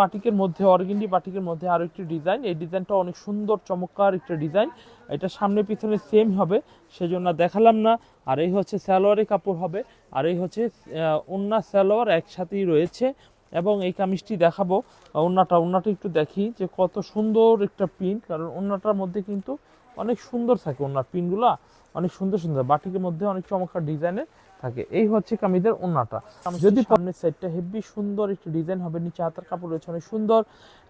বাটিকের মধ্যে অর্গেন্ডি বাটিকের মধ্যে আরও একটি ডিজাইন। এই ডিজাইনটা অনেক সুন্দর, চমৎকার একটা ডিজাইন। এটা সামনে পিছনে সেম হবে, সেজন্য দেখালাম না। আর এই হচ্ছে সালোয়ারের কাপড় হবে, আর এই হচ্ছে ওন্না সালোয়ার একসাথেই রয়েছে। এবং এই কামিজটি দেখাবো, ওন্নাটা ওন্নাটা একটু দেখি যে কত সুন্দর একটা প্রিন্ট, কারণ ওন্নাটার মধ্যে কিন্তু অনেক সুন্দর থাকে ওন্নার প্রিন্টগুলা। অনেক সুন্দর সুন্দর। বাটিকের মধ্যে অনেক চমৎকার ডিজাইনের থাকে। এই হচ্ছে কামিজের ওন্নাটা। যদি সামনের সাইডটা হেভি সুন্দর একটি ডিজাইন হবে নিচে হাতার কাপড় রয়েছে অনেক সুন্দর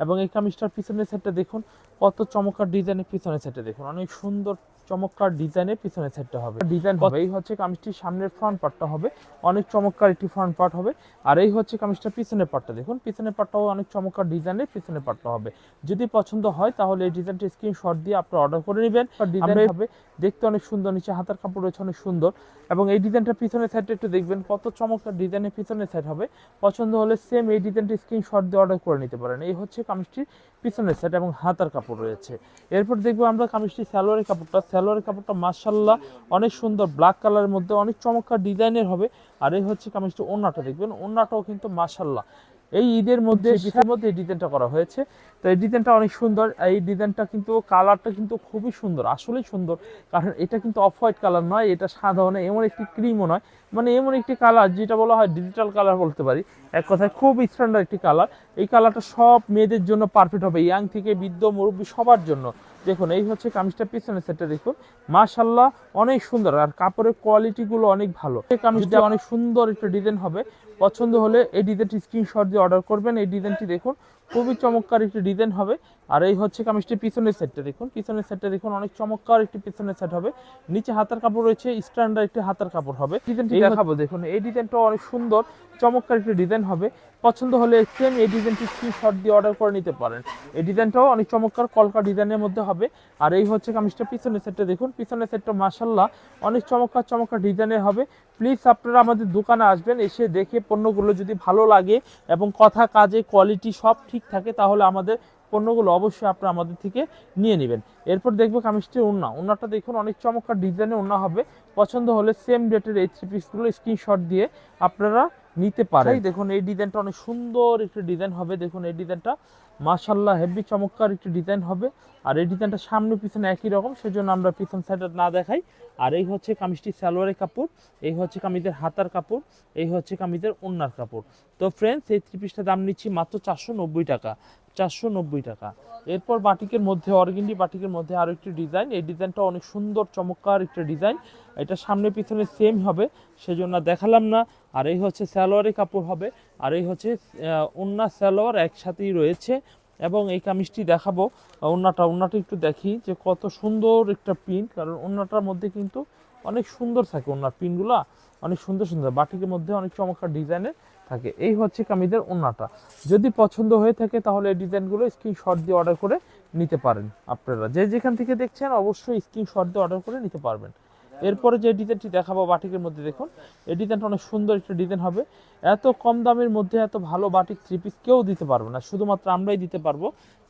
এবং এই কামিজটার পিছনের সাইডটা দেখুন কত চমকার ডিজাইনের পিছনের সাইডটা দেখুন অনেক সুন্দর চমৎকার ডিজাইনের পিছনের সাইডটা হবে। ডিজাইন হবে। এই হচ্ছে কামিজটির সামনের ফ্রন্ট পার্টটা হবে। অনেক চমৎকার একটি ফ্রন্ট পার্ট হবে। আর এই হচ্ছে কামিজটার পিছনের পার্টটা দেখুন পিছনের পার্টটাও অনেক চমৎকার ডিজাইনের পিছনের পার্টটা হবে। যদি পছন্দ হয় তাহলে এই ডিজাইনটি স্ক্রিনশট দিয়ে আপনি অর্ডার করে নেবেন। ডিজাইন হবে। দেখতে অনেক সুন্দর নিচে হাতার কাপড় রয়েছে অনেক সুন্দর। এবং এই ডিজাইনটা পিছনের সাইডটা একটু দেখবেন কত চমৎকার ডিজাইনের পিছনের সাইড হবে। পছন্দ হলে সেম এই ডিজাইনটি স্ক্রিনশট দিয়ে অর্ডার করে নিতে পারেন। এই হচ্ছে কামিজটির পিছনের সাইড এবং হাতার কাপড় রয়েছে। এরপর দেখব আমরা কামিজটির স্যালোয়ারের কাপড়টা স্যালোয়ারের কাপড়টা মার্শাল্লাহ অনেক সুন্দর ব্ল্যাক কালারের মধ্যে অনেক চমৎকার ডিজাইনের হবে। আর এই হচ্ছে কামিজটা ওন্নাটা দেখবেন? ওন্নাটাও কিন্তু মার্শাল্লাহ এই ঈদের মধ্যে শীতের মধ্যে এই ডিজাইনটা করা হয়েছে। তো এই ডিজাইনটা অনেক সুন্দর। এই ডিজাইনটা কিন্তু কালারটা কিন্তু খুবই সুন্দর আসলেই সুন্দর। কারণ এটা কিন্তু অফ হোয়াইট কালার নয় এটা সাধারণ এমন একটি ক্রিমও নয় মানে এমন একটি কালার যেটা বলা হয় ডিজিটাল কালার বলতে পারি। এক কথায় খুব স্ট্যান্ডার্ড একটি কালার এই কালারটা সব মেয়েদের জন্য পারফেক্ট হবে ইয়াং থেকে বৃদ্ধ মুরব্বী সবার জন্য। দেখুন এই হচ্ছে কামিজটা পিছনে সেটটা দেখুন। মাশাল্লাহ অনেক সুন্দর। আর কাপড়ের কোয়ালিটিগুলো অনেক ভালো। এই কামিজটা অনেক সুন্দর একটা ডিজাইন হবে। পছন্দ হলে এই ডিজাইনটি স্ক্রিনশট দিয়ে অর্ডার করবেন। এই ডিজাইনটি দেখুন খুবই চমৎকার একটি ডিজাইন হবে। আর এই হচ্ছে কামিজটির পিছনের সেটটা দেখুন। পিছনের সেটটা দেখুন অনেক চমৎকার একটি পিছনের সেট হবে। নিচে হাতার কাপড় রয়েছে স্ট্যান্ডার্ড একটি হাতার কাপড় হবে। ডিজাইনটি দেখাবো দেখুন এই ডিজাইনটা অনেক সুন্দর চমৎকার একটি ডিজাইন হবে। পছন্দ হলে সেম এই ডিজাইনটি স্ক্রিনশট দিয়ে অর্ডার করে নিতে পারেন। এই ডিজাইনটাও অনেক চমৎকার কলকা ডিজাইনের মধ্যে হবে। আর এই হচ্ছে কামিজটা পিছনের সেটটা দেখুন। পিছনের সেটটা মাসাল্লাহ অনেক চমৎকার চমৎকার ডিজাইনের হবে। প্লিজ আপনারা আমাদের দোকানে আসবেন এসে দেখে পণ্যগুলো যদি ভালো লাগে এবং কথা কাজে কোয়ালিটি সব ঠিক থাকে তাহলে আমাদের পণ্যগুলো অবশ্যই আপনারা আমাদের থেকে নিয়ে নেবেন। এরপর দেখব কামিজটির ওড়না। ওড়নাটা দেখুন, অনেক চমৎকার ডিজাইনের ওড়না হবে। পছন্দ হলে সেম ডেটের এই থ্রি পিসগুলো স্ক্রিনশট দিয়ে আপনারা নিতে পারেন। দেখুন, এই ডিজাইনটা অনেক সুন্দর একটি ডিজাইন হবে। দেখুন, এই ডিজাইনটা মাশাল্লাহ হেভি চমৎকার একটি ডিজাইন হবে। আর এই ডিজাইনটা সামনে পিছনে একই রকম, সেজন্য আমরা পিছন সাইডে না দেখাই। আর এই হচ্ছে কামিজটি সালোয়ারের কাপড়, এই হচ্ছে কামিজের হাতার কাপড়, এই হচ্ছে কামিজের ওন্নার কাপড়। তো ফ্রেন্ডস এই থ্রি পিসটা দাম নিচ্ছি মাত্র চারশো নব্বই টাকা। চারশো নব্বই টাকা। এরপর বাটিকের মধ্যে অর্গেন্ডি বাটিকের মধ্যে আরও একটি ডিজাইন এই ডিজাইনটা অনেক সুন্দর, চমৎকার একটা ডিজাইন এটা সামনে পিছনে সেম হবে, সেজন্য দেখালাম না। আর এই হচ্ছে সালোয়ারের কাপড় হবে, আর এই হচ্ছে ওন্না সালোয়ার একসাথেই রয়েছে। এবং এই কামিজটি দেখাবো ওন্নাটা। ওন্নাটা একটু দেখি যে কত সুন্দর একটা প্রিন্ট কারণ ওন্নাটার মধ্যে কিন্তু অনেক সুন্দর থাকে ওন্নার প্রিন্টগুলা অনেক সুন্দর সুন্দর। বাটিকের মধ্যে অনেক চমৎকার ডিজাইনের থাকে। এই হচ্ছে কামিজের ওন্নাটা। যদি পছন্দ হয়ে থাকে তাহলে এই ডিজাইনগুলো স্ক্রিনশট দিয়ে অর্ডার করে নিতে পারেন আপনারা। যে যেখান থেকে দেখছেন অবশ্যই স্ক্রিনশট দিয়ে অর্ডার করে নিতে পারবেন। এরপরে যে ডিজাইনটি দেখাবো বাটিকের মধ্যে দেখুন। এই ডিজাইনটা অনেক সুন্দর একটা ডিজাইন হবে। এত কম দামের মধ্যে এত ভালো বাটিক থ্রি পিস কেউ দিতে পারবে না। শুধুমাত্র আমরাই দিতে পারব।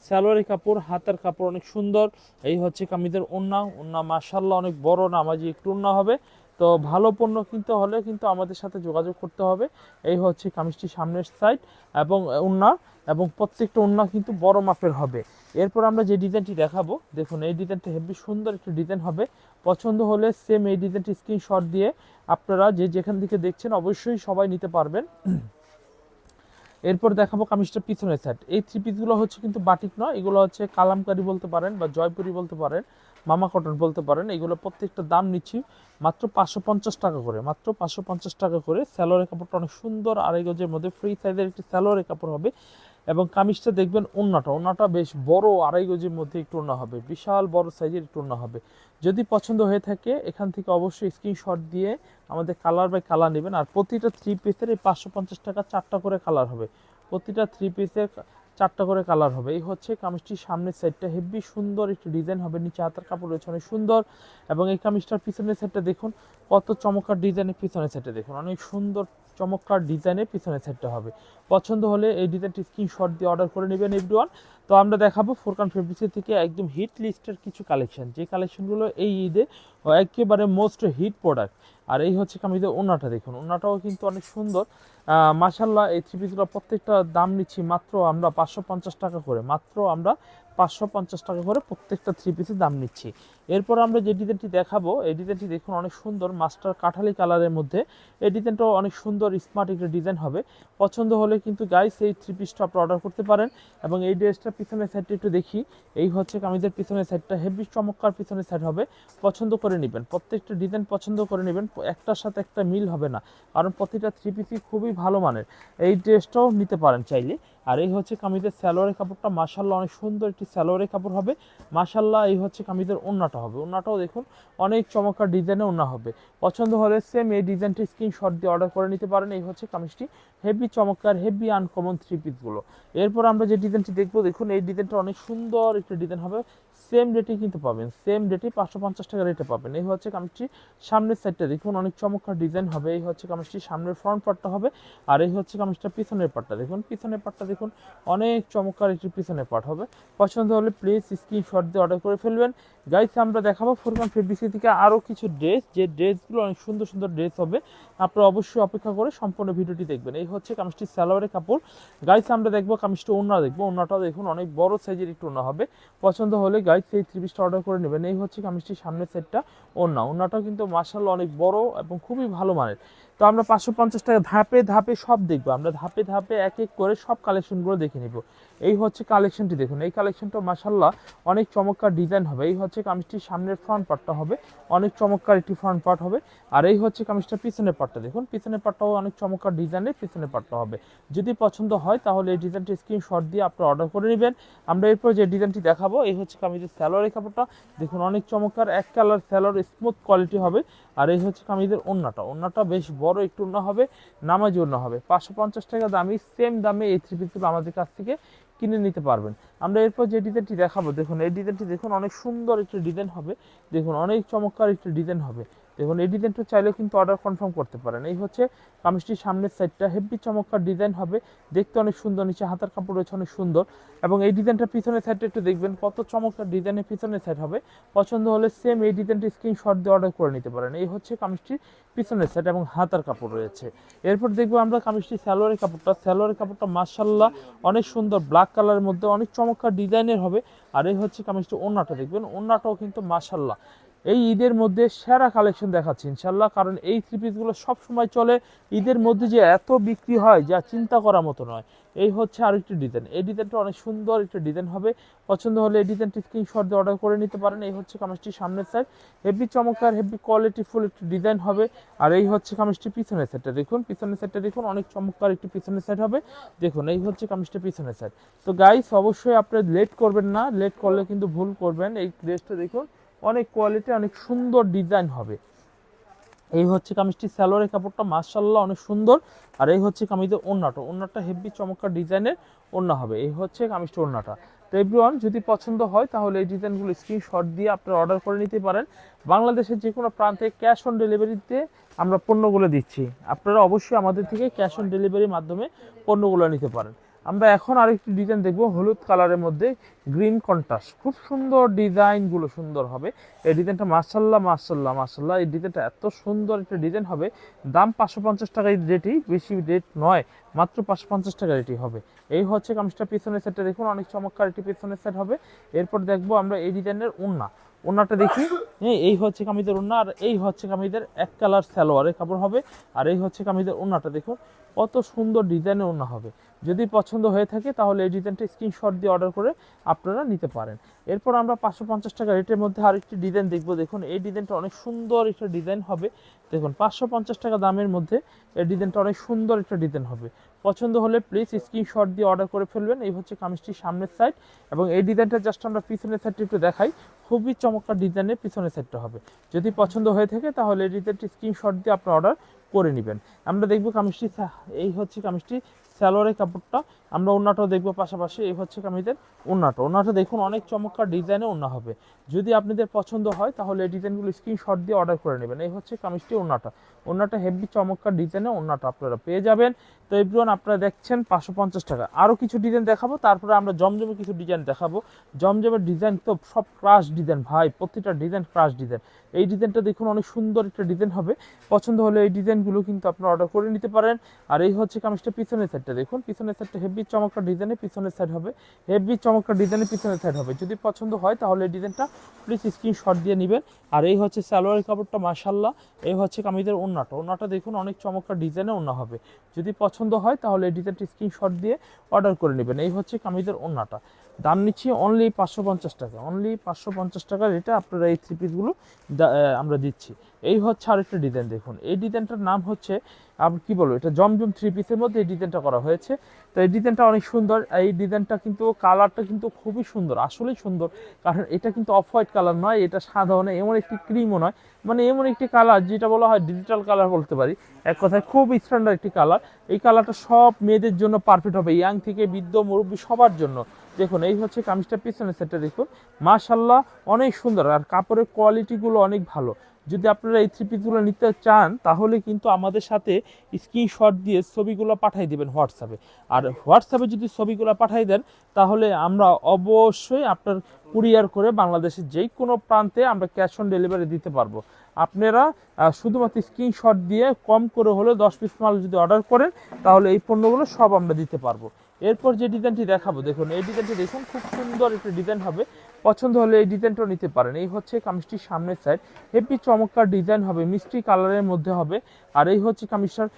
স্যালোয়ারের কাপড়, হাতের কাপড় অনেক সুন্দর। এই হচ্ছে কামিজের ওন্না। ওন্না মাসাল্লাহ অনেক বড়, নামাজি একটু ওন্না হবে। তো ভালো পণ্য কিনতে হলে কিন্তু আমাদের সাথে যোগাযোগ করতে হবে। এই হচ্ছে কামিজটি সামনের সাইড এবং উন্না এবং প্রত্যেকটা উন্না কিন্তু বড় মাপের হবে। এরপর আমরা যে ডিজাইনটি দেখাবো, দেখুন এই ডিজাইনটা হেভি সুন্দর একটি ডিজাইন হবে। পছন্দ হলে সেম এই ডিজাইনটি স্ক্রিনশট দিয়ে আপনারা যে যেখান থেকে দেখছেন অবশ্যই সবাই নিতে পারবেন। এরপর দেখাবো কামিজটা পিছনের সাইড এই থ্রি পিসগুলো হচ্ছে কিন্তু বাটিক নয়, এগুলো হচ্ছে কালামকারি বলতে পারেন বা জয়পুরি বলতে পারেন, মামা কটন বলতে পারেন, এগুলো প্রত্যেকটা দাম নিচ্ছি মাত্র পাঁচশো পঞ্চাশ টাকা করে, মাত্র পাঁচশো পঞ্চাশ টাকা করে। স্যালোয়ারের কাপড়টা অনেক সুন্দর আড়াই গজের মধ্যে ফ্রি সাইজের একটি স্যালোয়ারের কাপড় হবে। এবং কামিজটা দেখবেন ওন্নাটা ওন্নাটা বেশ বড় আড়াই গজের মধ্যে একটু ওন্না হবে, বিশাল বড় সাইজের একটু ওন্না হবে। যদি পছন্দ হয়ে থাকে, এখান থেকে অবশ্যই স্ক্রিনশট দিয়ে আমাদের কালার বাই কালার নেবেন। আর প্রতিটা থ্রি পিসের এই পাঁচশো পঞ্চাশ টাকা চারটা করে কালার হবে। প্রতিটা থ্রি পিসের চারটা করে কালার হবে। এই হচ্ছে কামিজটির সামনের সাইডটা হেভি সুন্দর একটি ডিজাইন হবে। নিচে হাতার কাপড় রয়েছে, অনেক সুন্দর। এবং এই কামিজটার পিছনের সাইডটা দেখুন, কত চমৎকার ডিজাইনের পিছনের সাইডটা দেখুন। অনেক সুন্দর চমৎকার ডিজাইনের পিছনের সাইডটা হবে। পছন্দ হলে এই ডিজাইনটি স্ক্রিনশট দিয়ে অর্ডার করে নেবেন এভরিওয়ান তো আমরা দেখাবো ফোরকান ফেব্রিক্সের থেকে একদম হিট লিস্টের কিছু কালেকশন যে কালেকশনগুলো এই ঈদে একেবারে মোস্ট হিট প্রোডাক্ট আর এই হচ্ছে কামিজের ওনাটা দেখুন। ওনাটাও কিন্তু অনেক সুন্দর। মাসাল্লাহ এই থ্রি পিসগুলো প্রত্যেকটা দাম নিচ্ছি মাত্র আমরা পাঁচশো পঞ্চাশ টাকা করে। মাত্র আমরা পাঁচশো পঞ্চাশ টাকা করে প্রত্যেকটা থ্রি পিসের দাম নিচ্ছি। এরপর আমরা যে ডিজাইনটি দেখাবো, এই ডিজাইনটি দেখুন অনেক সুন্দর মাস্টার কাঠালি কালারের মধ্যে। এই ডিজাইনটাও অনেক সুন্দর স্মার্ট একটা ডিজাইন হবে। পছন্দ হলে কিন্তু গাইস এই থ্রি পিসটা আপনি অর্ডার করতে পারেন। এবং এই ড্রেসটার পিছনের সাইডটা একটু দেখি। এই হচ্ছে কামিজের পিছনের সাইডটা হেভি চমৎকার পিছনের সাইড হবে। পছন্দ করে নেবেন, প্রত্যেকটা ডিজাইন পছন্দ করে নেবেন, একটার সাথে একটা মিল হবে না। কারণ প্রতিটা থ্রি পিসই খুবই ভালো মানের। এই ড্রেসটাও নিতে পারেন চাইলে। আর এই হচ্ছে কামিজের স্যালোয়ারের কাপড়টা মাসাল্লাহ অনেক সুন্দর একটি স্যালোয়ারের কাপড় হবে। মাসাল্লাহ এই হচ্ছে কামিজের ওন্নাটা হবে। ওনাটাও দেখুন, অনেক চমৎকার ডিজাইনে ওন্না হবে। পছন্দ হলে সেম এই ডিজাইনটি স্ক্রিনশট দিয়ে অর্ডার করে নিতে পারেন। এই হচ্ছে কামিজটি হেভি চমৎকার হেভি আনকমন থ্রি পিসগুলো এরপর আমরা যে ডিজাইনটি দেখব, দেখুন এই ডিজাইনটা অনেক সুন্দর একটি ডিজাইন হবে। সেম রেটে কিন্তু পাবেন সেম রেটে পাঁচশো পঞ্চাশ টাকা রেটে পাবেন। এই হচ্ছে কামিজটি সামনের সাইডটা দেখুন, অনেক চমৎকার ডিজাইন হবে। এই হচ্ছে কামিজটি সামনের ফ্রন্ট পার্টটা হবে আর এই হচ্ছে কামিজটা পিছনের পার্টটা দেখুন, পিছনের পার্টটা দেখুন, অনেক চমৎকার একটি পিছনের পার্ট হবে। পছন্দ হলে প্লিজ স্ক্রিনশট দিয়ে অর্ডার করে ফেলবেন। গাইস আমরা দেখাবো ফোরকান ফেব্রিক্সি থেকে আরও কিছু ড্রেস যে ড্রেসগুলো অনেক সুন্দর সুন্দর ড্রেস হবে, আপনারা অবশ্যই অপেক্ষা করে সম্পূর্ণ ভিডিওটি দেখবেন। এই হচ্ছে কামিজটি স্যালোয়ারের কাপড়। গাইস আমরা দেখব কামিজটি ওনা দেখব। ওনাটাও দেখুন, অনেক বড় সাইজের একটু ওনা হবে। পছন্দ হলে গাইস এই থ্রি পিসটা অর্ডার করে নেবেন। এই হচ্ছে কামিজটির সামনের সেটটা ওনা ওনাটাও কিন্তু মার্শাল অনেক বড় এবং খুবই ভালো মানের। তো আমরা পাঁচশো পঞ্চাশ টাকা ধাপে ধাপে সব দেখব। আমরা ধাপে ধাপে এক এক করে সব কালেকশনগুলো দেখে নিব। এই হচ্ছে কালেকশনটি দেখুন। এই কালেকশনটা মাসাল্লাহ অনেক চমৎকার ডিজাইন হবে। এই হচ্ছে কামিজটির সামনের ফ্রন্ট পার্টটা হবে। অনেক চমৎকার একটি ফ্রন্ট পার্ট হবে। আর এই হচ্ছে কামিজটার পিছনের পার্টটা দেখুন। পিছনের পার্টটাও অনেক চমৎকার ডিজাইনের পিছনের পার্টটা হবে। যদি পছন্দ হয় তাহলে এই ডিজাইনটি স্ক্রিনশট দিয়ে আপনারা অর্ডার করে নেবেন। আমরা এরপর যে ডিজাইনটি দেখাবো, এই হচ্ছে কামিজের স্যালোয়ারের কাপড়টা দেখুন, অনেক চমৎকার এক কালার স্যালোয়ার স্মুথ কোয়ালিটি হবে। আর এই হচ্ছে কামিজের ওন্নাটা। ওন্নাটা বেশ বড় একটু ওন্না হবে, নামাজি ওন্না হবে। পাঁচশো পঞ্চাশ টাকা দামি সেম দামে এই থ্রি পিসগুলো আমাদের কাছ থেকে। কিনে নিতে পারবেন। আমরা এরপর যে ডিজাইনটি দেখাবো, দেখুন, এই ডিজাইনটি দেখুন, অনেক সুন্দর একটি ডিজাইন হবে। দেখুন, অনেক চমৎকার একটি ডিজাইন হবে। দেখুন এই ডিজাইনটা চাইলে কিন্তু অর্ডার কনফার্ম করতে পারেন। এই হচ্ছে কামিজটির সামনের সাইডটা হেভি চমৎকার ডিজাইন হবে। দেখতে অনেক সুন্দর। নিচে হাতার কাপড় রয়েছে, অনেক সুন্দর। এবং এই ডিজাইনটা পিছনের সাইডটা একটু দেখবেন কত চমৎকার ডিজাইনের পিছনের সাইড হবে। পছন্দ হলে সেম এই ডিজাইনটি স্ক্রিনশট দিয়ে অর্ডার করে নিতে পারেন। এই হচ্ছে কামিজটির পিছনের সাইড এবং হাতার কাপড় রয়েছে। এরপর দেখব আমরা কামিজটি স্যালোয়ারের কাপড়টা। স্যালোয়ারের কাপড়টা মার্শাল্লাহ অনেক সুন্দর। ব্ল্যাক কালারের মধ্যে অনেক চমৎকার ডিজাইনের হবে। আর এই হচ্ছে কামিজটি ওনাটা দেখবেন ওন্নাটাও কিন্তু মার্শাল্লাহ এই ঈদের মধ্যে সেরা কালেকশন দেখাচ্ছি ইনশাল্লাহ কারণ এই থ্রি পিসগুলো সবসময় চলে। ঈদের মধ্যে যে এত বিক্রি হয়, যা চিন্তা করার মতো নয়। এই হচ্ছে আরেকটি ডিজাইন এই ডিজাইনটা অনেক সুন্দর একটি ডিজাইন হবে। পছন্দ হলে এই ডিজাইনটি স্ক্রিনশট দিয়ে অর্ডার করে নিতে পারেন। এই হচ্ছে কামিজটির সামনের সাইড হেভি চমৎকার হেভি কোয়ালিটি ফুল একটি ডিজাইন হবে। আর এই হচ্ছে কামিজটি পিছনের সাইডটা দেখুন, পিছনের সাইডটা দেখুন, অনেক চমৎকার একটি পিছনের সাইড হবে। দেখুন, এই হচ্ছে কামিজটা পিছনের সাইড তো গাইস অবশ্যই আপনি লেট করবেন না। লেট করলে কিন্তু ভুল করবেন। এই ড্রেসটা দেখুন অনেক কোয়ালিটি অনেক সুন্দর ডিজাইন হবে। এই হচ্ছে কামিজটি স্যালোয়ারের কাপড়টা মার্শাল্লাহ অনেক সুন্দর। আর এই হচ্ছে কামিজের ওন্নাটা ওন্নাটা হেভি চমৎকার ডিজাইনের ওন্না হবে। এই হচ্ছে কামিজটি ওন্নাটা তো এভরিওয়ান যদি পছন্দ হয়, তাহলে এই ডিজাইনগুলো স্ক্রিনশট দিয়ে আপনারা অর্ডার করে নিতে পারেন। বাংলাদেশের যে কোনো প্রান্তে ক্যাশ অন ডেলিভারিতে আমরা পণ্যগুলো দিচ্ছি। আপনারা অবশ্যই আমাদের থেকে ক্যাশ অন ডেলিভারির মাধ্যমে পণ্যগুলো নিতে পারেন। আমরা এখন আরেকটি ডিজাইন দেখব হলুদ কালারের মধ্যে গ্রিন কন্ট্রাস্ট খুব সুন্দর ডিজাইনগুলো সুন্দর হবে। এই ডিজাইনটা মার্শাল্লাহ মার্শাল্লাহ মার্শাল্লাহ এই ডিজাইনটা এত সুন্দর একটা ডিজাইন হবে। দাম পাঁচশো পঞ্চাশ টাকা রেটই বেশি রেট নয়, মাত্র পাঁচশো পঞ্চাশ টাকা রেটই হবে। এই হচ্ছে কামিজটা পিছনের সেটটা দেখুন, অনেক চমৎকার একটি পিছনের সেট হবে। এরপর দেখব আমরা এই ডিজাইনের উন্না ওনাটা দেখি। হ্যাঁ এই হচ্ছে কামিজের ওন্না আর এই হচ্ছে কামিদের এক কালার সালোয়ারের কাপড় হবে। আর এই হচ্ছে কামিজের ওন্নাটা দেখুন কত সুন্দর ডিজাইনের ওন্না হবে। যদি পছন্দ হয়ে থাকে তাহলে এই ডিজাইনটা স্ক্রিনশট দিয়ে অর্ডার করে আপনারা নিতে পারেন। এরপর আমরা পাঁচশো পঞ্চাশ টাকা রেটের মধ্যে আরেকটি ডিজাইন দেখব। দেখুন, এই ডিজাইনটা অনেক সুন্দর একটা ডিজাইন হবে। দেখুন, পাঁচশো পঞ্চাশ টাকা দামের মধ্যে এই ডিজাইনটা অনেক সুন্দর একটা ডিজাইন হবে। পছন্দ হলে প্লিজ স্ক্রিনশট দিয়ে অর্ডার করে ফেলবেন। এই হচ্ছে কামিজটির সামনের সাইড এবং এই ডিজাইনটা জাস্ট আমরা পিছনের সাইডটা একটু দেখাই। খুবই চমৎকার ডিজাইনের পিছনের সাইডটা হবে। যদি পছন্দ হয়ে থাকে তাহলে এই ডিজাইনটি স্ক্রিনশট দিয়ে আপনি অর্ডার করে নেবেন। আমরা দেখব কামিজটি, এই হচ্ছে কামিজটি স্যালোয়ারের কাপড়টা আমরা ওন্নাটাও দেখব পাশাপাশি, এই হচ্ছে কামিজের ওন্নাটা। ওন্নাটা দেখুন, অনেক চমৎকার ডিজাইনে ওন্না হবে। যদি আপনাদের পছন্দ হয়, তাহলে এই ডিজাইনগুলো স্ক্রিনশট দিয়ে অর্ডার করে নেবেন। এই হচ্ছে কামিজটি ওন্নাটা। ওন্নাটা হেভি চমৎকার ডিজাইনে ওন্নাটা আপনারা পেয়ে যাবেন। তো এভরিওয়ান আপনারা দেখছেন পাঁচশো পঞ্চাশ টাকা। আরও কিছু ডিজাইন দেখাবো, তারপরে আমরা জমজমে কিছু ডিজাইন দেখাবো। জমজমের ডিজাইন তো সব ক্রাশ ডিজাইন, ভাই, প্রতিটা ডিজাইন ক্রাশ ডিজাইন। এই ডিজাইনটা দেখুন, অনেক সুন্দর একটা ডিজাইন হবে। পছন্দ হলে এই ডিজাইনগুলো কিন্তু আপনারা অর্ডার করে নিতে পারেন। আর এই হচ্ছে কামিজটা পিছনের সাইডটা দেখুন, পিছনের সাইডটা হেভি চমৎকার ডিজাইনের পিছনের সাইড হবে। হেভি চমৎকার ডিজাইনের পিছনের সাইড হবে। যদি পছন্দ হয় তাহলে এই ডিজাইনটা প্লিজ স্ক্রিনশট দিয়ে নেবেন। আর এই হচ্ছে সালোয়ারের কাপড়টা মাসাল্লাহ এই হচ্ছে কামিজের ওন্নাটা ওন্নাটা দেখুন, অনেক চমৎকার ডিজাইনে ওন্না হবে। যদি পছন্দ হয় তাহলে এই ডিজাইনটা স্ক্রিনশট দিয়ে অর্ডার করে নেবেন। এই হচ্ছে কামিজের ওন্নাটা দাম নিচ্ছি অনলি পাঁচশো পঞ্চাশ টাকা। অনলি পাঁচশো পঞ্চাশ টাকার এটা আপনারা এই থ্রি পিসগুলো আমরা দিচ্ছি। এই হচ্ছে আরেকটা ডিজাইন দেখুন। এই ডিজাইনটার নাম হচ্ছে, আমি, কি বলব, এটা জমজম থ্রি পিসের মধ্যে এই ডিজাইনটা করা হয়েছে। তো এই ডিজাইনটা অনেক সুন্দর। এই ডিজাইনটা কিন্তু কালারটা কিন্তু খুবই সুন্দর, আসলেই সুন্দর। কারণ এটা কিন্তু অফ হোয়াইট কালার নয়, এটা সাধারণ এমন একটি ক্রিমও নয়। মানে এমন একটি কালার যেটা বলা হয় ডিজিটাল কালার বলতে পারি। এক কথায় খুব স্ট্যান্ডার্ড একটি কালার এই কালারটা সব মেয়েদের জন্য পারফেক্ট হবে ইয়াং থেকে বৃদ্ধ মুরব্বী সবার জন্য। দেখুন, এই হচ্ছে কামিজটা পিছনের সেটটা দেখুন। মাশাল্লাহ অনেক সুন্দর। আর কাপড়ের কোয়ালিটিগুলো অনেক ভালো। যদি আপনারা এই থ্রি পিসগুলো নিতে চান, তাহলে কিন্তু আমাদের সাথে স্ক্রিনশট দিয়ে ছবিগুলো পাঠিয়ে দেবেন হোয়াটসঅ্যাপে আর হোয়াটসঅ্যাপে যদি ছবিগুলো পাঠিয়ে দেন, তাহলে আমরা অবশ্যই আপনার কুরিয়ার করে বাংলাদেশের যেই কোনো প্রান্তে আমরা ক্যাশ অন ডেলিভারি দিতে পারব। আপনারা শুধুমাত্র স্ক্রিনশট দিয়ে কম করে হলে দশ পিস মাল যদি অর্ডার করেন, তাহলে এই পণ্যগুলো সব আমরা দিতে পারব। এরপর যে ডিজাইনটি দেখাবো, দেখুন, এই ডিজাইনটি দেখুন, খুব সুন্দর একটা ডিজাইন হবে। পছন্দ হলে এই ডিজাইনটাও নিতে পারেন। এই হচ্ছে কামিজটির সামনের সাইড হেভি চমৎকার ডিজাইন হবে, মিষ্টি কালারের মধ্যে হবে। আর এই হচ্ছে কামিজটার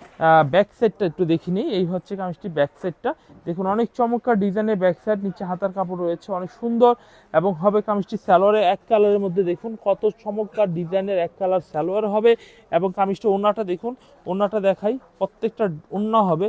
ব্যাক সাইডটা একটু দেখি নিই। এই হচ্ছে কামিজটির ব্যাক সাইডটা দেখুন, অনেক চমৎকার ডিজাইনের ব্যাক সাইড নিচে হাতার কাপড় রয়েছে, অনেক সুন্দর। এবং হবে কামিজটি স্যালোয়ারে এক কালারের মধ্যে, দেখুন, কত চমৎকার ডিজাইনের এক কালার স্যালোয়ার হবে। এবং কামিজটা ওনাটা দেখুন ওনাটা দেখাই, প্রত্যেকটা ওন্না হবে।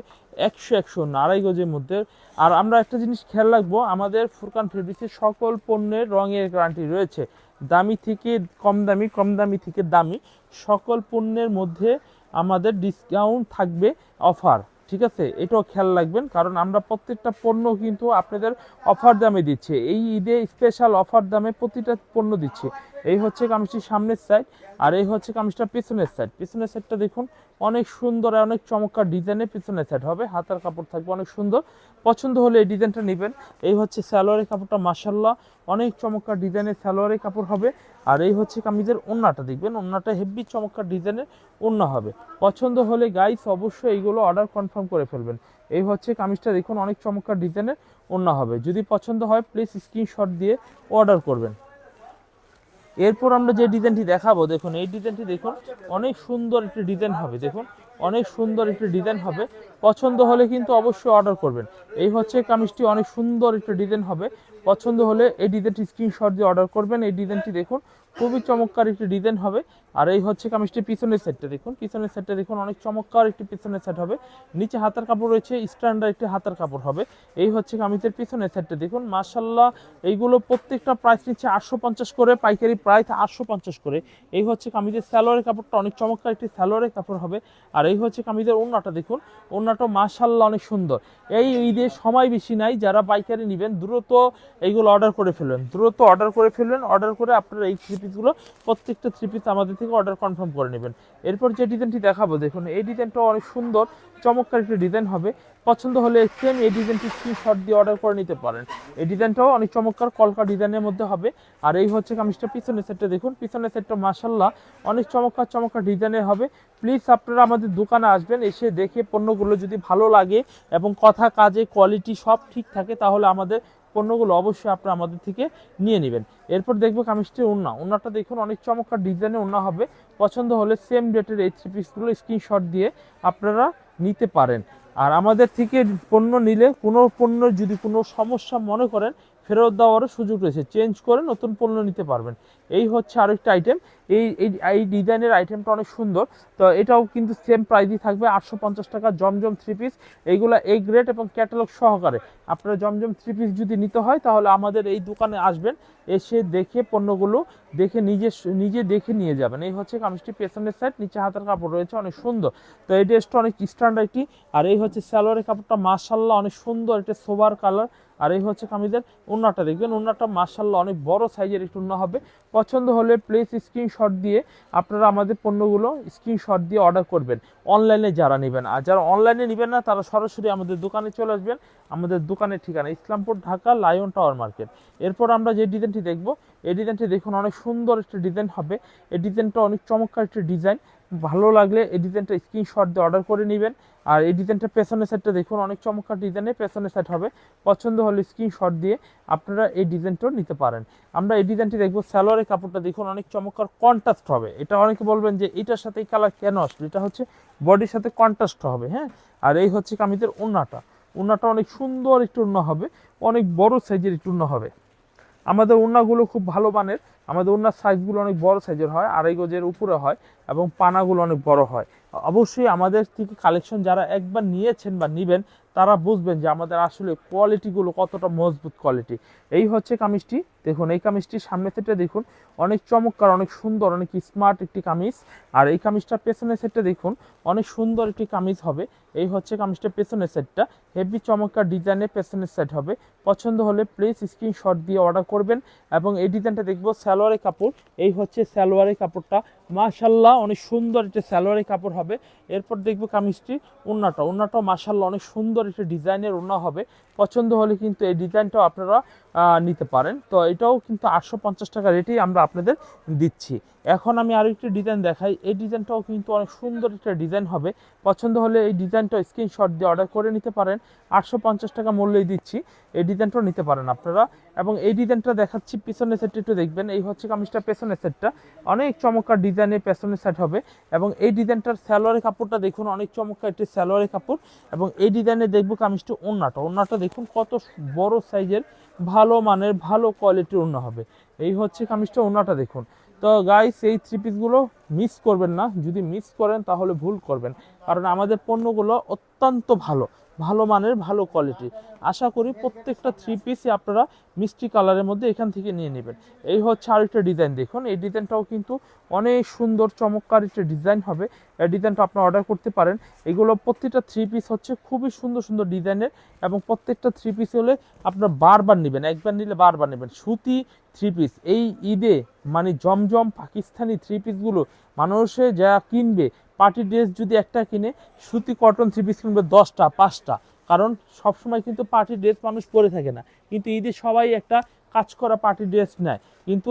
একশো একশো আড়াই গজের মধ্যে। আর আমরা একটা জিনিস খেয়াল রাখব, আমাদের ফুরকান ফেব্রিক্সের সকল পণ্যের রঙের গ্যারান্টি রয়েছে। দামি থেকে কম দামি কম দামি থেকে দামি সকল পণ্যের মধ্যে আমাদের ডিসকাউন্ট থাকবে অফার ঠিক আছে? এটাও খেয়াল রাখবেন, কারণ আমরা প্রত্যেকটা পণ্য কিন্তু আপনাদের অফার দামে দিচ্ছে। এই ঈদে স্পেশাল অফার দামে প্রতিটা পণ্য দিচ্ছি। এই হচ্ছে কামিজটির সামনের সাইড আর এই হচ্ছে কামিজটা পিছনের সাইড পিছনের সাইডটা দেখুন, অনেক সুন্দর আর অনেক চমৎকার ডিজাইনের পিছনের সাইড হবে। হাতার কাপড় থাকবে অনেক সুন্দর। পছন্দ হলে এই ডিজাইনটা নেবেন। এই হচ্ছে সালোয়ারের কাপড়টা মাসাল্লাহ অনেক চমৎকার ডিজাইনের সালোয়ারের কাপড় হবে। আর এই হচ্ছে কামিজের ওন্নাটা, দেখবেন, ওন্নাটা হেভি চমৎকার ডিজাইনের ওন্না হবে। পছন্দ হলে গাইস অবশ্যই এইগুলো অর্ডার কনফার্ম করে ফেলবেন। এই হচ্ছে কামিজটা, দেখুন, অনেক চমৎকার ডিজাইনের ওন্না হবে। যদি পছন্দ হয় প্লিজ স্ক্রিনশট দিয়ে অর্ডার করবেন। এরপর আমরা যে ডিজাইনটি দেখাবো, দেখুন, এই ডিজাইনটি দেখুন, অনেক সুন্দর একটি ডিজাইন হবে, দেখুন, অনেক সুন্দর একটি ডিজাইন হবে। পছন্দ হলে কিন্তু অবশ্যই অর্ডার করবেন। এই হচ্ছে কামিজটি, অনেক সুন্দর একটি ডিজাইন হবে। পছন্দ হলে এই ডিজাইনটি স্ক্রিনশট দিয়ে অর্ডার করবেন। এই ডিজাইনটি দেখুন, খুবই চমৎকার একটি ডিজাইন হবে। আর এই হচ্ছে কামিজটি পিছনের সেটটা দেখুন। পিছনের সেটটা দেখুন, অনেক চমৎকার একটি পিছনের সেট হবে। নিচে হাতার কাপড় রয়েছে স্ট্যান্ডার্ড একটি হাতার কাপড় হবে। এই হচ্ছে কামিজের পিছনের সেটটা দেখুন। মার্শাল্লাহ এইগুলো প্রত্যেকটা প্রাইস নিচ্ছে আটশো পঞ্চাশ করে, পাইকারি প্রাইস আটশো পঞ্চাশ করে। এই হচ্ছে কামিজের স্যালোয়ারের কাপড়টা, অনেক চমৎকার একটি স্যালোয়ারের কাপড় হবে। আর এই হচ্ছে কামিজের ওড়নাটা দেখুন। ওড়নাটা মার্শাল্লাহ অনেক সুন্দর। এই ঈদের সময় বেশি নাই, যারা পাইকারি নেবেন, দ্রুত এইগুলো অর্ডার করে ফেলবেন দ্রুত অর্ডার করে ফেলবেন অর্ডার করে আপনারা এই থ্রি পিসগুলো প্রত্যেকটা থ্রি পিস আমাদের থেকে অর্ডার কনফার্ম করে নেবেন। এরপর যে ডিজাইনটি দেখাবো, দেখুন, এই ডিজাইনটাও অনেক সুন্দর, চমৎকার একটি ডিজাইন হবে। পছন্দ হলে সেম এই ডিজাইনটি স্ক্রিনশট দিয়ে অর্ডার করে নিতে পারেন। এই ডিজাইনটাও অনেক চমৎকার কলকা ডিজাইনের মধ্যে হবে। আর এই হচ্ছে কামিজটা পিছনের সেটটা দেখুন, পিছনের সেটটা মাসাল্লাহ অনেক চমৎকার চমৎকার ডিজাইনের হবে। প্লিজ আপনারা আমাদের দোকানে আসবেন, এসে দেখে পণ্যগুলো যদি ভালো লাগে এবং কথা, কাজে কোয়ালিটি সব ঠিক থাকে, তাহলে আমাদের পণ্যগুলো অবশ্যই আপনারা আমাদের থেকে নিয়ে নেবেন। এরপর দেখব কামিজটির উন্না উন্নাটা দেখুন, অনেক চমৎকার ডিজাইনের উন্না হবে। পছন্দ হলে সেম ডেটের এই থ্রি পিসগুলো স্ক্রিনশট দিয়ে আপনারা নিতে পারেন। আর আমাদের থেকে পণ্য নিলে কোনো পণ্য যদি কোনো সমস্যা মনে করেন ফেরত দেওয়ারও সুযোগ রয়েছে। চেঞ্জ করে নতুন পণ্য নিতে পারবেন। এই হচ্ছে আরেকটা আইটেম এই এই ডিজাইনের আইটেমটা অনেক সুন্দর। তো এটাও কিন্তু সেম প্রাইসই থাকবে। আটশো পঞ্চাশ টাকা জমজম থ্রি পিস এইগুলো এই গ্রেড এবং ক্যাটালগ সহকারে। আপনারা জমজম থ্রি পিস যদি নিতে হয়, তাহলে আমাদের এই দোকানে আসবেন। এসে দেখে পণ্যগুলো দেখে নিজে নিজে দেখে নিয়ে যাবেন। এই হচ্ছে কামিজটি পেছনের সাইড নিচে হাতের কাপড় রয়েছে, অনেক সুন্দর। তো এই ড্রেসটা অনেক স্ট্যান্ডার্ড একটি। আর এই হচ্ছে সালোয়ারের কাপড়টা মাসাল্লাহ অনেক সুন্দর। একটা সোবার কালার আর এই হচ্ছে কামিজের উন্নাটা দেখবেন উন্নাটা মার্শাল্লাহ অনেক বড় সাইজের একটু উন্না হবে। পছন্দ হলে প্লিজ স্ক্রিনশট দিয়ে আপনারা আমাদের পণ্যগুলো স্ক্রিনশট দিয়ে অর্ডার করবেন। অনলাইনে যারা নেবেন। আর যারা অনলাইনে নেবেন না, তারা সরাসরি আমাদের দোকানে চলে আসবেন। আমাদের দোকানের ঠিকানা Islampur Dhaka Lion Tower market. এরপর আমরা যে ডিজাইনটি দেখব, এই ডিজাইনটি দেখুন অনেক সুন্দর একটা ডিজাইন হবে। এই ডিজাইনটা অনেক চমৎকার একটা ডিজাইন ভালো লাগলে এই ডিজাইনটা স্ক্রিনশট দিয়ে অর্ডার করে নেবেন। আর এই ডিজাইনটা পেছনের সাইডটা দেখুন, অনেক চমৎকার ডিজাইনে পেছনের সাইড হবে। পছন্দ হলে স্ক্রিনশট দিয়ে আপনারা এই ডিজাইনটাও নিতে পারেন। আমরা এই ডিজাইনটি দেখব, সালোয়ারের কাপড়টা দেখুন, অনেক চমৎকার কন্ট্রাস্ট হবে। এটা অনেকে বলবেন যে এটার সাথে এই কালার কেন আসলো? এটা হচ্ছে বডির সাথে কন্ট্রাস্ট হবে হ্যাঁ? আর এই হচ্ছে কামিজের ওন্নাটা ওন্নাটা অনেক সুন্দর একটু ওন্না হবে, অনেক বড় সাইজের একটু ওন্না হবে। আমাদের ওড়নাগুলো খুব ভালো মানের। আমাদের ওড়নার সাইজগুলো অনেক বড় সাইজের হয়, আড়াই গজের উপরে হয় এবং পানাগুলো অনেক বড় হয়। অবশ্যই আমাদের থেকে কালেকশন যারা একবার নিয়েছেন বা নিবেন, তারা বুঝবেন যে আমাদের আসলে কোয়ালিটিগুলো কতটা মজবুত কোয়ালিটি এই হচ্ছে কামিজটি। দেখুন, এই কামিজটির সামনে থেকে দেখুন, অনেক চমৎকার, অনেক সুন্দর, অনেক স্মার্ট একটি কামিজ। আর এই কামিজটার পেছনের সেটটা দেখুন, অনেক সুন্দর একটি কামিজ হবে। এই হচ্ছে কামিজটার পেছনের সেটটা। হেভি চমৎকার ডিজাইনের পেছনের সেট হবে। পছন্দ হলে প্লিজ স্ক্রিনশট দিয়ে অর্ডার করবেন এবং এই ডিজাইনটা দেখব সালোয়ারের কাপড়। এই হচ্ছে সালোয়ারের কাপড়টা। মাশাল্লাহ অনেক সুন্দর একটা সালোয়ারের কাপড় হবে। এরপর দেখব কামিজটি, উন্নাটা। উন্নাটাও মাশাল্লাহ অনেক সুন্দর একটা ডিজাইনের উন্না হবে। পছন্দ হলে কিন্তু এই ডিজাইনটাও আপনারা নিতে পারেন। তো এটাও কিন্তু আটশো পঞ্চাশ টাকা রেটেই আমরা আপনাদের দিচ্ছি। এখন আমি আরও একটি ডিজাইন দেখাই। এই ডিজাইনটাও কিন্তু অনেক সুন্দর একটা ডিজাইন হবে। পছন্দ হলে এই ডিজাইনটা স্ক্রিনশট দিয়ে অর্ডার করে নিতে পারেন। আটশো পঞ্চাশ টাকা মূল্যেই দিচ্ছি। এই ডিজাইনটাও নিতে পারেন আপনারা। এবং এই ডিজাইনটা দেখাচ্ছি, পিছনের সেটটা একটু দেখবেন। এই হচ্ছে কামিজটা, পেছনের সেটটা। অনেক চমৎকার ডিজাইনের পেছনের সেট হবে এবং এই ডিজাইনটার স্যালোয়ারের কাপড়টা দেখুন, অনেক চমৎকার একটি স্যালোয়ারের কাপড় এবং এই ডিজাইনে দেখব কামিজটা ওন্নাটা ওন্নাটা দেখুন কত বড় সাইজের, ভালো মানের, ভালো কোয়ালিটির ওন্না হবে। এই হচ্ছে কামিজটা ওন্নাটা দেখুন। তো গাইস এই থ্রি পিসগুলো মিস করবেন না। যদি মিস করেন তাহলে ভুল করবেন। কারণ আমাদের পণ্যগুলো অত্যন্ত ভালো। ভালো মানের, ভালো কোয়ালিটি আশা করি প্রত্যেকটা থ্রি পিসই আপনারা মিষ্টি কালারের মধ্যে এখান থেকে নিয়ে নেবেন। এই হচ্ছে আরেকটা ডিজাইন দেখুন। এই ডিজাইনটাও কিন্তু অনেক সুন্দর, চমৎকার একটা ডিজাইন হবে। এই ডিজাইনটা আপনারা অর্ডার করতে পারেন। এগুলো প্রত্যেকটা থ্রি পিস হচ্ছে খুবই সুন্দর সুন্দর ডিজাইনের এবং প্রত্যেকটা থ্রি পিস হলে আপনারা বারবার নেবেন, একবার নিলে বারবার নেবেন। সুতি থ্রি পিস এই ঈদে মানে জমজম পাকিস্তানি থ্রি পিসগুলো মানুষে যা কিনবে পার্টি ড্রেস যদি একটা কিনে, সুতি কটন থ্রি পিস কিনবে দশটা, পাঁচটা। কারণ সবসময় কিন্তু পার্টি ড্রেস মানুষ পরে থাকে না। কিন্তু ঈদে সবাই একটা কাজ করা পার্টি ড্রেস নেয়, কিন্তু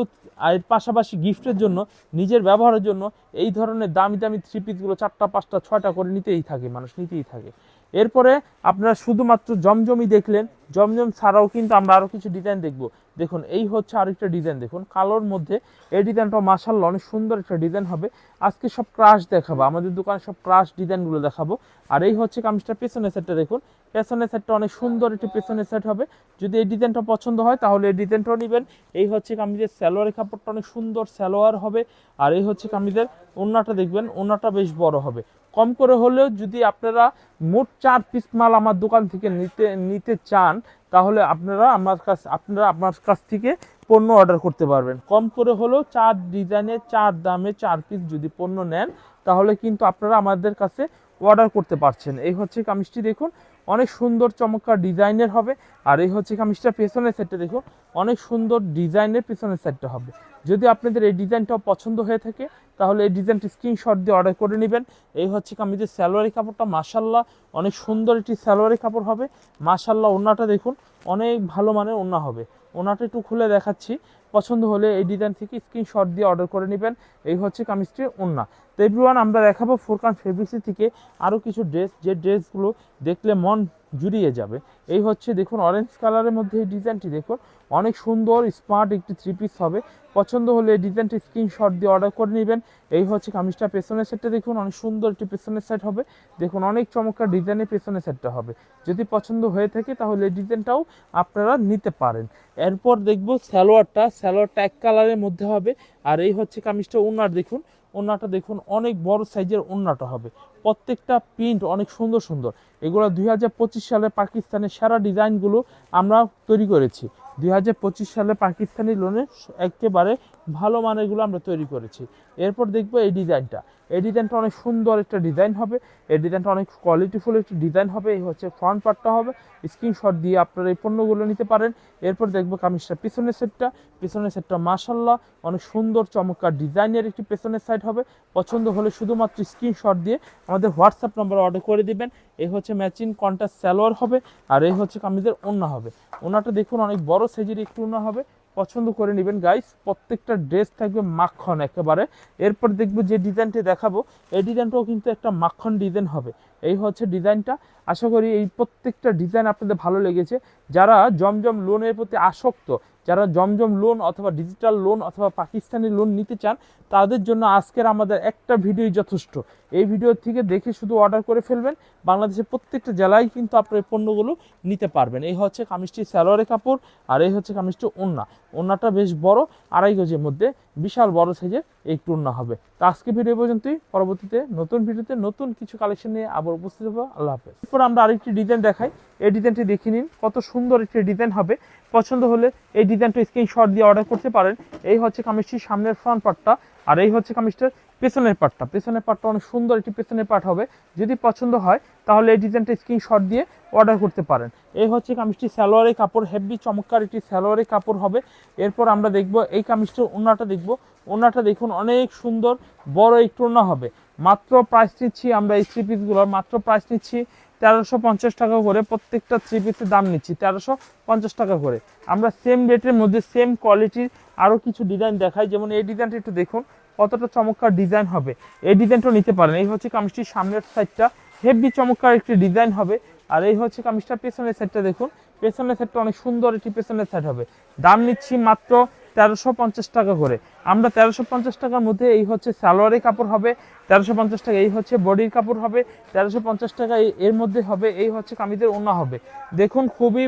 এর পাশাপাশি গিফটের জন্য, নিজের ব্যবহারের জন্য এই ধরনের দামি দামি থ্রি পিসগুলো চারটা, পাঁচটা, ছয়টা করে নিতেই থাকে, মানুষ নিতেই থাকে। এরপরে আপনারা শুধুমাত্র জমজমই দেখলেন, জমজম ছাড়াও কিন্তু আমরা আরও কিছু ডিজাইন দেখব। দেখুন, এই হচ্ছে আরেকটা ডিজাইন দেখুন, কালোর মধ্যে এই ডিজাইনটা মাসাল্লাহ অনেক সুন্দর একটা ডিজাইন হবে। আজকে সব ক্রাশ দেখাবো, আমাদের দোকানে সব ক্রাশ ডিজাইনগুলো দেখাবো। আর এই হচ্ছে কামিজটা পেছনের সেটটা দেখুন, পেছনের সেটটা অনেক সুন্দর একটি পেছনের সেট হবে। যদি এই ডিজাইনটা পছন্দ হয়, তাহলে এই ডিজাইনটাও নেবেন। এই হচ্ছে কামিজের স্যালোয়ারের কাপড়টা অনেক সুন্দর স্যালোয়ার হবে। আর এই হচ্ছে কামিজের ওন্নাটা দেখবেন ওন্নাটা বেশ বড় হবে। কম করে হলেও যদি আপনারা মোট চার পিস মাল আমার দোকান থেকে নিতে নিতে চান তাহলে আপনারা আমার কাছ, আপনারা আমার কাছ থেকে পণ্য অর্ডার করতে পারবেন। কম করে হলেও চার ডিজাইনে চার দামে চার পিস যদি পণ্য নেন, তাহলে কিন্তু আপনারা আমাদের কাছে অর্ডার করতে পারছেন। এই হচ্ছে কামিজটি দেখুন। অনেক সুন্দর চমৎকার ডিজাইনের হবে। আর এই হচ্ছে কামিজটা পেছনের সেটটা দেখুন অনেক সুন্দর ডিজাইনের পেছনের সেটটা হবে। যদি আপনাদের এই ডিজাইনটাও পছন্দ হয়ে থাকে, তাহলে এই ডিজাইনটি স্ক্রিনশট দিয়ে অর্ডার করে নেবেন। এই হচ্ছে কামিজের স্যালোয়ারি কাপড়টা মাসাল্লাহ অনেক সুন্দর একটি স্যালোয়ারি কাপড় হবে। মাসাল্লাহ ওনাটা দেখুন, অনেক ভালো মানের ওনা হবে। ওনাটা একটু খুলে দেখাচ্ছি। পছন্দ হলে এই ডিজাইন থেকে স্ক্রিনশট দিয়ে অর্ডার করে নেবেন। এই হচ্ছে কামিজটির ওন্না তো এভরিওয়ান আমরা দেখাবো ফোরকান ফেব্রিক্সি থেকে আরও কিছু ড্রেস যে ড্রেসগুলো দেখলে মন জুড়িয়ে যাবে। এই হচ্ছে দেখুন অরেঞ্জ কালারের মধ্যে এই ডিজাইনটি দেখুন। অনেক সুন্দর স্মার্ট একটি থ্রি পিস হবে। পছন্দ হলে এই ডিজাইনটি স্ক্রিনশট দিয়ে অর্ডার করে নেবেন। এই হচ্ছে কামিজটা পেছনের সেটটা দেখুন, অনেক সুন্দর একটি পেছনের সেট হবে। দেখুন অনেক চমৎকার ডিজাইনের পেছনের সেটটা হবে। যদি পছন্দ হয়ে থাকে তাহলে এই ডিজাইনটাও আপনারা নিতে পারেন। এরপর দেখব স্যালোয়ারটা স্যালোয়ারটা এক কালারের মধ্যে হবে। আর এই হচ্ছে কামিজটা ওনার দেখুন ওনাটা দেখুন, অনেক বড় সাইজের ওনাটা হবে। প্রত্যেকটা প্রিন্ট অনেক সুন্দর সুন্দর। এগুলো দুই হাজার পঁচিশ সালে পাকিস্তানের সারা ডিজাইনগুলো আমরা তৈরি করেছি। দুই হাজার পঁচিশ সালে পাকিস্তানি লোনে একেবারে ভালো মানেরগুলো আমরা তৈরি করেছি। এরপর দেখব এই ডিজাইনটা। এই ডিজাইনটা অনেক সুন্দর একটা ডিজাইন হবে। এই ডিজাইনটা অনেক কোয়ালিটিফুল একটা ডিজাইন হবে। এই হচ্ছে ফ্রন্ট পার্টটা হবে। স্ক্রিনশট দিয়ে আপনারা এই পণ্যগুলো নিতে পারেন। এরপর দেখব কামিজটা পিছনের সেটটা পিছনের সেটটা মাসাল্লাহ অনেক সুন্দর, চমৎকার ডিজাইনের একটি পেছনের সাইড হবে। পছন্দ হলে শুধুমাত্র স্ক্রিনশট দিয়ে আমাদের হোয়াটসঅ্যাপ নাম্বার অর্ডার করে দিবেন। এই হচ্ছে ম্যাচিং কন্ট্রাস্ট সালোয়ার হবে। আর এই হচ্ছে কামিজের ওন্না হবে। ওনাটা দেখুন অনেক বড় সাইজের একটু ওনা হবে। পছন্দ করে নেবেন গাইস প্রত্যেকটা ড্রেস থাকবে মাখন একেবারে। এরপর দেখব যে ডিজাইনটি দেখাবো। এই ডিজাইনটাও কিন্তু একটা মাখন ডিজাইন হবে। এই হচ্ছে ডিজাইনটা আশা করি এই প্রত্যেকটা ডিজাইন আপনাদের ভালো লেগেছে। যারা জমজম লোনের প্রতি আসক্ত যারা জমজম লোন অথবা ডিজিটাল লোন অথবা পাকিস্তানি লোন নিতে চান, তাদের জন্য আজকের আমাদের একটা ভিডিওই যথেষ্ট। এই ভিডিও থেকে দেখে শুধু অর্ডার করে ফেলবেন, বাংলাদেশের প্রত্যেকটা জেলায় কিন্তু আপনার এই পণ্যগুলো নিতে পারবেন। এই হচ্ছে কামিজটি সালোয়ারের কাপড়, আর এই হচ্ছে কামিজটি ওন্না ওন্নাটা বেশ বড়, আড়াই গজের মধ্যে বিশাল বড় সাইজের এই ওন্না হবে। তো আজকে ভিডিও পর্যন্তই। পরবর্তীতে নতুন ভিডিওতে নতুন কিছু কালেকশন নিয়ে আবার উপস্থিত হব। আল্লাহ হাফেজ। এরপর আমরা আরেকটি ডিজাইন দেখাই। এই ডিজাইনটি দেখে নিন, কত সুন্দর একটি ডিজাইন হবে। পছন্দ হলে এই ডিজাইনটা স্ক্রিনশট দিয়ে অর্ডার করতে পারেন। এই হচ্ছে কামিজটির সামনের ফ্রন্ট পার্টটা আর এই হচ্ছে কামিজটার পেছনের পার্টটা পেছনের পার্টটা অনেক সুন্দর একটি পেছনের পার্ট হবে। যদি পছন্দ হয়, তাহলে এই ডিজাইনটা স্ক্রিনশট দিয়ে অর্ডার করতে পারেন। এই হচ্ছে কামিজটি সালোয়ারের কাপড় হেভি চমৎকার একটি সালোয়ারের কাপড় হবে। এরপর আমরা দেখব এই কামিজটার ওনাটা দেখব। ওনাটা দেখুন অনেক সুন্দর, বড় একটু ওনা হবে। মাত্র প্রাইস নিচ্ছি আমরা এই থ্রি পিসগুলোর মাত্র প্রাইস নিচ্ছি তেরোশো পঞ্চাশ টাকা করে প্রত্যেকটা থ্রি পিসের দাম নিচ্ছি, তেরোশো পঞ্চাশ টাকা করে। আমরা সেম রেটের মধ্যে সেম কোয়ালিটির আরও কিছু ডিজাইন দেখাই, যেমন এই ডিজাইনটা একটু দেখুন, কতটা চমৎকার ডিজাইন হবে। এই ডিজাইনটাও নিতে পারেন। এই হচ্ছে কামিজটির সামনের সাইডটা হেভি চমৎকার একটি ডিজাইন হবে। আর এই হচ্ছে কামিজটার পেছনের সাইডটা দেখুন। পেছনের সাইডটা অনেক সুন্দর একটি পেছনের সাইড হবে। দাম নিচ্ছি মাত্র তেরোশো পঞ্চাশ টাকা করে। আমরা তেরোশো পঞ্চাশ টাকার মধ্যে এই হচ্ছে সালোয়ারের কাপড় হবে, তেরোশো পঞ্চাশ টাকা, এই হচ্ছে বডির কাপড় হবে, তেরোশো পঞ্চাশ টাকা এর মধ্যে হবে, এই হচ্ছে কামিজের ওনা হবে। দেখুন, খুবই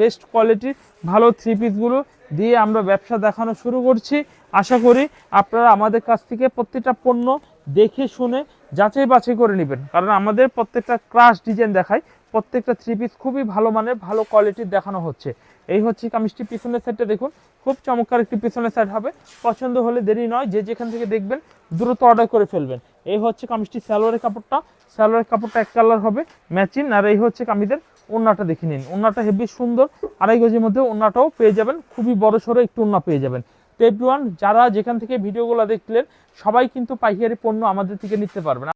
বেস্ট কোয়ালিটির ভালো থ্রি পিসগুলো দিয়ে আমরা ব্যবসা দেখানো শুরু করছি। আশা করি আপনারা আমাদের কাছ থেকে প্রত্যেকটা পণ্য দেখে শুনে যাচাই বাছাই করে নেবেন। কারণ আমাদের প্রত্যেকটা ক্রাশ ডিজাইন দেখায় প্রত্যেকটা থ্রি পিস খুবই ভালো মানের, ভালো কোয়ালিটির দেখানো হচ্ছে। এই হচ্ছে কামিজটি পিছনের সাইডটা দেখুন, খুব চমৎকার একটি পিছনের সাইড হবে। পছন্দ হলে দেরি নয়, যে যেখান থেকে দেখবেন দ্রুত অর্ডার করে ফেলবেন। এই হচ্ছে কামিজটি সালোয়ারের কাপড়টা সালোয়ারের কাপড়টা এক কালার হবে ম্যাচিং আর এই হচ্ছে কামিজের ওন্নাটা দেখে নিন। ওন্নাটা হেভি সুন্দর, আড়াই গজের মধ্যে ওন্নাটাও পেয়ে যাবেন, খুবই বড় সড়ো একটু ওন্না পেয়ে যাবেন। তো এভরিওয়ান যারা যেখান থেকে ভিডিওগুলো দেখলেন, সবাই কিন্তু পাইকারি পণ্য আমাদের থেকে নিতে পারবেন।